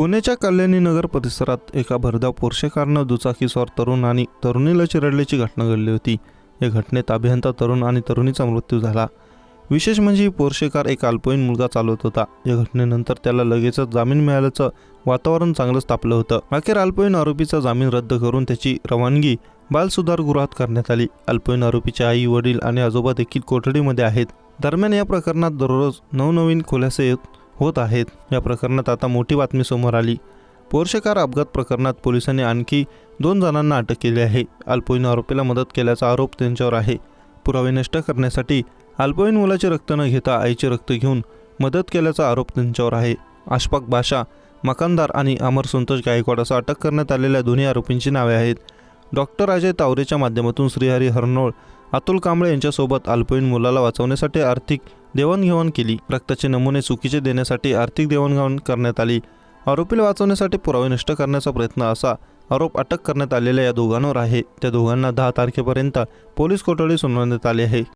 पुण्याच्या कल्याणी नगर परिसरात एका भरधाव पोर्शे कारनं दुचाकीस्वार तरुण आणि तरुणीला चिरडल्याची घटना घडली होती. या घटनेत अभियंता तरुण आणि तरुणीचा मृत्यू झाला. विशेष म्हणजे ही कार एक अल्पवयीन मुलगा चालवत होता. या घटनेनंतर त्याला लगेचच जामीन मिळाल्याचं वातावरण चांगलंच तापलं होतं. अखेर अल्पवयीन आरोपीचा जामीन रद्द करून त्याची रवानगी बालसुधारगृहात करण्यात आली. अल्पवयीन आरोपीचे आई वडील आणि आजोबा देखील कोठडीमध्ये आहेत. दरम्यान या प्रकरणात दररोज नवनवीन खुलासे येत होत आहेत. या प्रकरणात आता मोठी बातमी समोर आली. पोर्शे कार अपघात प्रकरणात पोलिसांनी आणखी दोन जणांना अटक केली आहे. अल्पवयीन आरोपीला मदत केल्याचा आरोप त्यांच्यावर आहे. पुरावे नष्ट करण्यासाठी अल्पवयीन मुलाचे रक्त न घेता आईचे रक्त घेऊन मदत केल्याचा आरोप त्यांच्यावर आहे. आशफाक बाशा मकानदार आणि अमर संतोष गायकवाड असं अटक करण्यात आलेल्या दोन्ही आरोपींची नावे आहेत. डॉक्टर अजय तावरेच्या माध्यमातून श्रीहरी हरनोळ अतुल कांबळे यांच्यासोबत अल्पवयीन मुलाला वाचवण्यासाठी आर्थिक देवाणघेवाण केली. रक्ताचे नमुने चुकीचे देण्यासाठी आर्थिक देवाणघेवाण करण्यात आली. आरोपीला वाचवण्यासाठी पुरावे नष्ट करण्याचा प्रयत्न असा आरोप अटक करण्यात आलेल्या या दोघांवर आहे. त्या दोघांना दहा तारखेपर्यंत पोलीस कोठडी सुनावण्यात आली आहे.